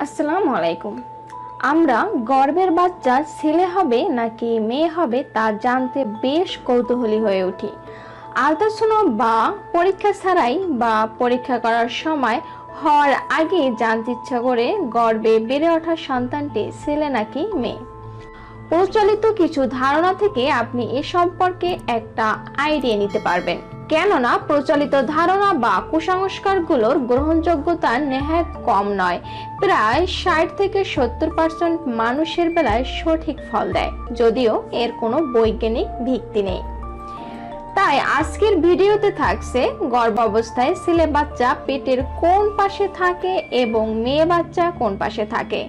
আসসালামু আলাইকুম আমরা গর্বের বাচ্চা, ছেলে হবে নাকি মেয়ে হবে, তা জানতে বেশ কৌতূহলী হয়ে উঠি। আলট্রাসাউন্ড বা পরীক্ষা ছাড়াই বা পরীক্ষা করার সময় হওয়ার আগে জানতে ইচ্ছা করে গর্বে বেড়ে ওঠা সন্তানটি ছেলে নাকি মেয়ে? প্রচলিত কিছু ধারণা থেকে আপনি এ সম্পর্কে একটা আইডিয়া নিতে পারবেন। কেননা প্রচলিত ধারণা বা কুসংস্কারগুলোর গ্রহণযোগ্যতা নেহাত কম নয়। প্রায় ষাট থেকে সত্তর পার্সেন্ট মানুষের বেলায় সঠিক ফল দেয়, যদিও এর কোনো বৈজ্ঞানিক ভিত্তি নেই। তাই আজকের ভিডিওতে থাকছে গর্ভাবস্থায় ছেলে বাচ্চা পেটের কোন পাশে থাকে এবং মেয়ে বাচ্চা কোন পাশে থাকে।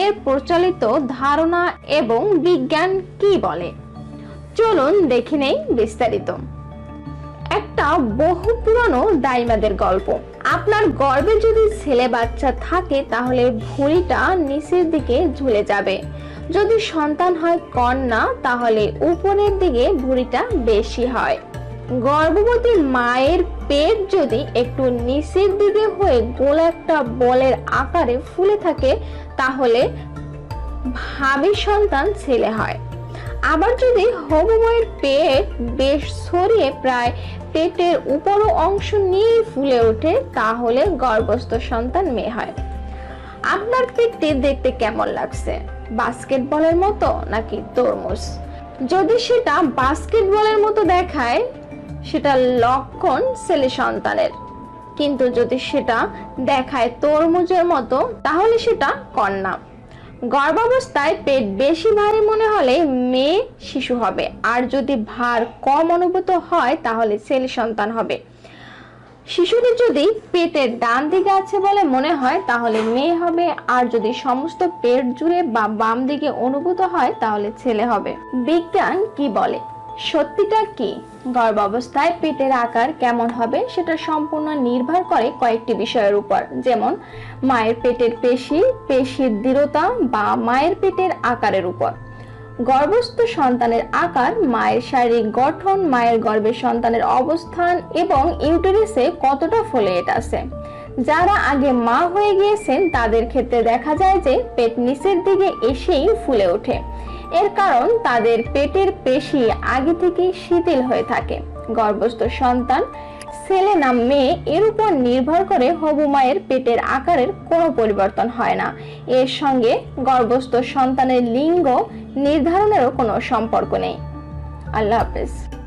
এর প্রচলিত ধারণা এবং বিজ্ঞান কি বলে? চলুন দেখে নেই বিস্তারিত। একটা বহু পুরনো দাইমাদের গল্প। আপনার গর্ভে যদি ছেলে বাচ্চা থাকে, তাহলে ভুঁড়িটা নিচের দিকে ঝুলে যাবে। যদি সন্তান হয় কন্যা, তাহলে উপরের দিকে ভুঁড়িটা বেশি হয়। গর্ভবতী মায়ের পেট যদি একটু নিচের দিকে হয়ে গোল একটা বলের আকারে ফুলে থাকে, তাহলে ভাবি সন্তান ছেলে হয়। আবার যদি হবু মায়ের পেট বেশ ছড়িয়ে প্রায় পেটের উপর অংশ নিয়ে ফুলে ওঠে, তাহলে গর্ভস্থ সন্তান মেয়ে হয়। আপনার পেটটি দেখতে কেমন লাগছে? বাস্কেটবলের মতো নাকি তরমুজ? যদি সেটা বাস্কেটবলের মতো দেখায়, সেটা লক্ষণ ছেলে সন্তানের। কিন্তু যদি সেটা দেখায় তরমুজের মতো, তাহলে সেটা কন্যা। গর্ভাবস্থায় পেট বেশি ভারী মনে হলে মেয়ে শিশু হবে। আর যদি ভার কম অনুভূত হয়, তাহলে ছেলে সন্তান হবে। শিশুদের যদি পেটের ডান দিকে আছে বলে মনে হয়, তাহলে মেয়ে হবে। আর যদি সমস্ত পেট জুড়ে বা বাম দিকে অনুভূত হয়, তাহলে ছেলে হবে। বিজ্ঞান কি বলে? সত্যিটা কি? গর্ভাবস্থায় পেটের আকার কেমন হবে সেটা সম্পূর্ণ নির্ভর করে কয়েকটি বিষয়ের উপর। যেমন, মায়ের পেটের পেশি, পেশির দৃঢ়তা বা মায়ের পেটের আকারের উপর। গর্ভস্থ সন্তানের আকার, মায়ের শারীরিক গঠন, মায়ের গর্ভে সন্তানের অবস্থান এবং ইউটেরাসে কতটা ফোলেট আছে। যারা আগে মা হয়ে গিয়েছেন, তাদের ক্ষেত্রে দেখা যায় যে পেট নিচের দিকে এসেই ফুলে ওঠে। এর কারণ তাদের পেটের পেশি আগে থেকেই শিথিল হয়ে থাকে। গর্ভস্থ সন্তান, ছেলে না মেয়ে, এর উপর নির্ভর করে হবু মায়ের পেটের আকারের কোনো পরিবর্তন হয় না। এর সঙ্গে গর্ভস্থ সন্তানের লিঙ্গ নির্ধারণেরও কোনো সম্পর্ক নেই। আল্লাহ হাফেজ।